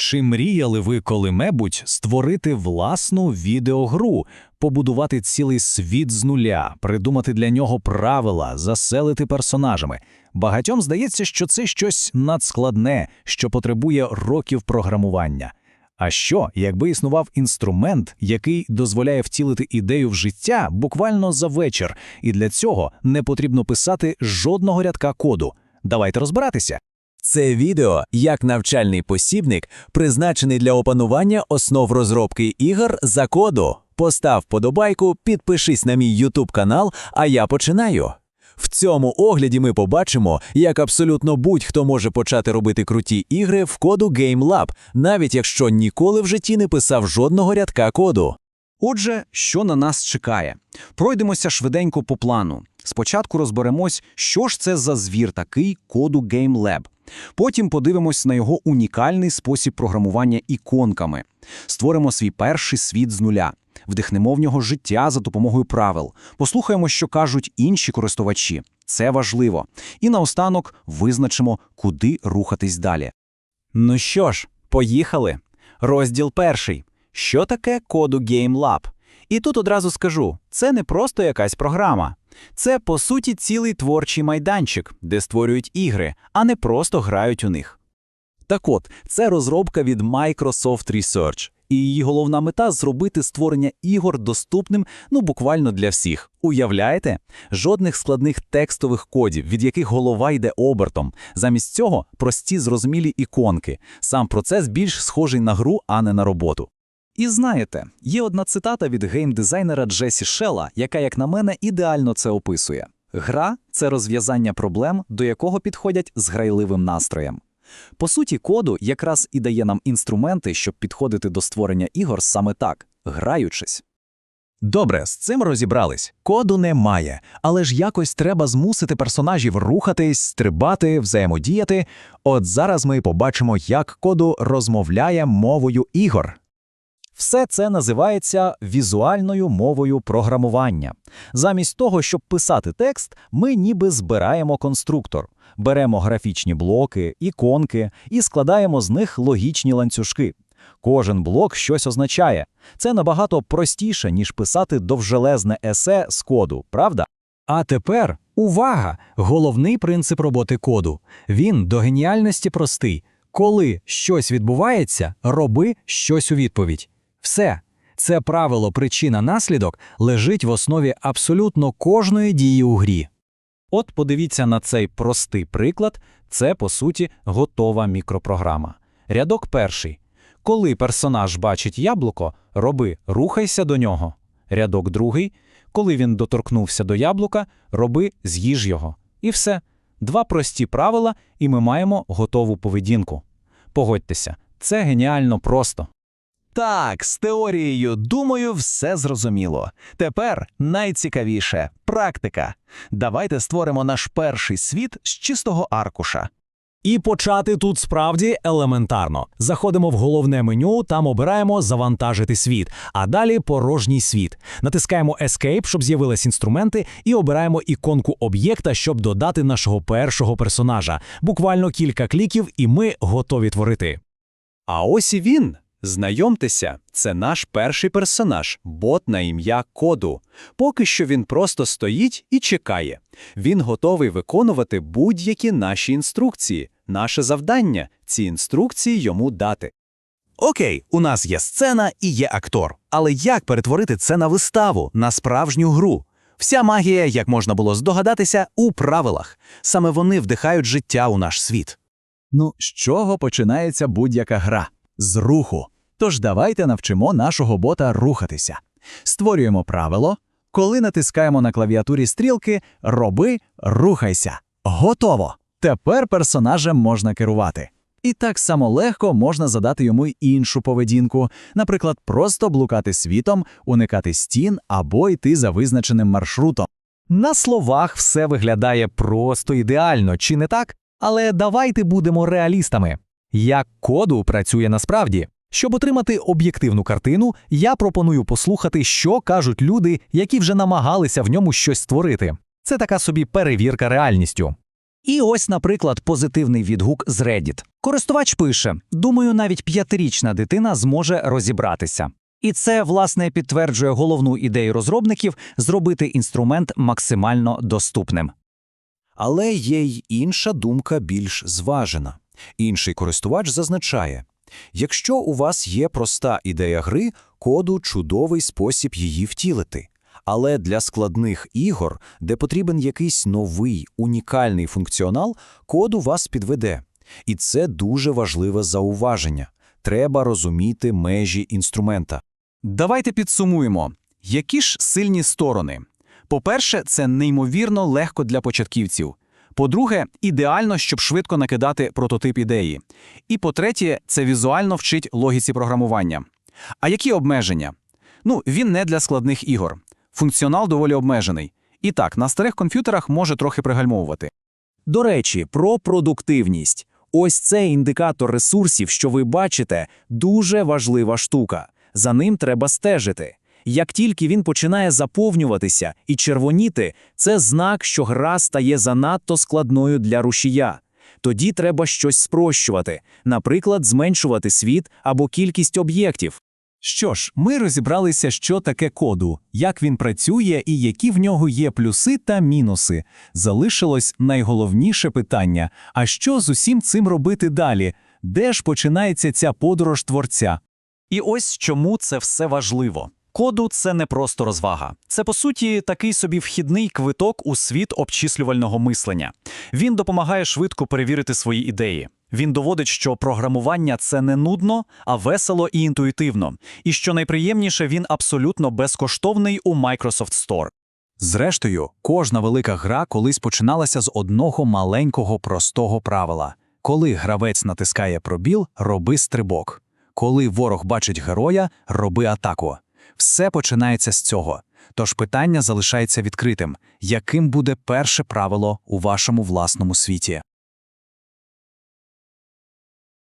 Чи мріяли ви коли-небудь створити власну відеогру, побудувати цілий світ з нуля, придумати для нього правила, заселити персонажами? Багатьом здається, що це щось надскладне, що потребує років програмування. А що, якби існував інструмент, який дозволяє втілити ідею в життя буквально за вечір, і для цього не потрібно писати жодного рядка коду? Давайте розбиратися. Це відео як навчальний посібник, призначений для опанування основ розробки ігор за коду. Постав подобайку, підпишись на мій YouTube канал, а я починаю. В цьому огляді ми побачимо, як абсолютно будь-хто може почати робити круті ігри в коду GameLab, навіть якщо ніколи в житті не писав жодного рядка коду. Отже, що на нас чекає? Пройдемося швиденько по плану. Спочатку розберемось, що ж це за звір такий коду GameLab. Потім подивимось на його унікальний спосіб програмування іконками. Створимо свій перший світ з нуля, вдихнемо в нього життя за допомогою правил, послухаємо, що кажуть інші користувачі. Це важливо. І наостанок визначимо, куди рухатись далі. Ну що ж, поїхали. Розділ перший. Що таке коду GameLab? І тут одразу скажу: це не просто якась програма. Це, по суті, цілий творчий майданчик, де створюють ігри, а не просто грають у них. Так от, це розробка від Microsoft Research, і її головна мета зробити створення ігор доступним ну буквально для всіх. Уявляєте? Жодних складних текстових кодів, від яких голова йде обертом. Замість цього прості зрозумілі іконки. Сам процес більш схожий на гру, а не на роботу. І знаєте, є одна цитата від геймдизайнера Джесі Шелла, яка, як на мене, ідеально це описує: гра це розв'язання проблем, до якого підходять з грайливим настроєм. По суті, коду якраз і дає нам інструменти, щоб підходити до створення ігор саме так, граючись. Добре, з цим розібрались. Коду немає, але ж якось треба змусити персонажів рухатись, стрибати, взаємодіяти. От зараз ми побачимо, як коду розмовляє мовою ігор. Все це називається візуальною мовою програмування. Замість того, щоб писати текст, ми ніби збираємо конструктор, беремо графічні блоки, іконки і складаємо з них логічні ланцюжки. Кожен блок щось означає. Це набагато простіше, ніж писати довжелезне есе з коду, правда? А тепер увага! Головний принцип роботи коду. Він до геніальності простий. Коли щось відбувається, роби щось у відповідь. Все. Це правило причина-наслідок лежить в основі абсолютно кожної дії у грі. От подивіться на цей простий приклад, це, по суті, готова мікропрограма. Рядок перший. Коли персонаж бачить яблуко, роби рухайся до нього. Рядок другий. Коли він доторкнувся до яблука, роби з'їж його. І все. Два прості правила, і ми маємо готову поведінку. Погодьтеся, це геніально просто. Так, з теорією, думаю, все зрозуміло. Тепер найцікавіше практика. Давайте створимо наш перший світ з чистого аркуша. І почати тут справді елементарно. Заходимо в головне меню, там обираємо завантажити світ, а далі порожній світ. Натискаємо Escape, щоб з'явились інструменти, і обираємо іконку об'єкта, щоб додати нашого першого персонажа. Буквально кілька кліків, і ми готові творити. А ось і він. Знайомтеся, це наш перший персонаж, бот на ім'я Коду. Поки що він просто стоїть і чекає. Він готовий виконувати будь-які наші інструкції. Наше завдання ці інструкції йому дати. Окей, у нас є сцена і є актор. Але як перетворити це на виставу, на справжню гру? Вся магія, як можна було здогадатися, у правилах. Саме вони вдихають життя у наш світ. Ну, з чого починається будь-яка гра? З руху. Тож давайте навчимо нашого бота рухатися. Створюємо правило. Коли натискаємо на клавіатурі стрілки, роби, рухайся. Готово! Тепер персонажем можна керувати. І так само легко можна задати йому іншу поведінку, наприклад, просто блукати світом, уникати стін або йти за визначеним маршрутом. На словах все виглядає просто ідеально, чи не так? Але давайте будемо реалістами. Як коду працює насправді? Щоб отримати об'єктивну картину, я пропоную послухати, що кажуть люди, які вже намагалися в ньому щось створити. Це така собі перевірка реальністю. І ось, наприклад, позитивний відгук з Reddit. Користувач пише: Думаю, навіть п'ятирічна дитина зможе розібратися. І це, власне, підтверджує головну ідею розробників зробити інструмент максимально доступним. Але є й інша думка більш зважена. Інший користувач зазначає, якщо у вас є проста ідея гри, коду – чудовий спосіб її втілити. Але для складних ігор, де потрібен якийсь новий, унікальний функціонал, коду вас підведе. І це дуже важливе зауваження. Треба розуміти межі інструмента. Давайте підсумуємо, які ж сильні сторони. По-перше, це неймовірно легко для початківців. По-друге, ідеально, щоб швидко накидати прототип ідеї. І по-третє, це візуально вчить логіці програмування. А які обмеження? Ну, він не для складних ігор. Функціонал доволі обмежений. І так, на старих комп'ютерах може трохи пригальмовувати. До речі, про продуктивність. Ось цей індикатор ресурсів, що ви бачите, дуже важлива штука. За ним треба стежити. Як тільки він починає заповнюватися і червоніти, це знак, що гра стає занадто складною для рушія. Тоді треба щось спрощувати, наприклад, зменшувати світ або кількість об'єктів. Що ж, ми розібралися, що таке коду, як він працює і які в нього є плюси та мінуси. Залишилось найголовніше питання: а що з усім цим робити далі? Де ж починається ця подорож творця? І ось чому це все важливо. Коду це не просто розвага. Це, по суті, такий собі вхідний квиток у світ обчислювального мислення. Він допомагає швидко перевірити свої ідеї. Він доводить, що програмування це не нудно, а весело і інтуїтивно. І що найприємніше, він абсолютно безкоштовний у Microsoft Store. Зрештою, кожна велика гра колись починалася з одного маленького простого правила. Коли гравець натискає пробіл, роби стрибок. Коли ворог бачить героя, роби атаку. Все починається з цього. Тож питання залишається відкритим: яким буде перше правило у вашому власному світі?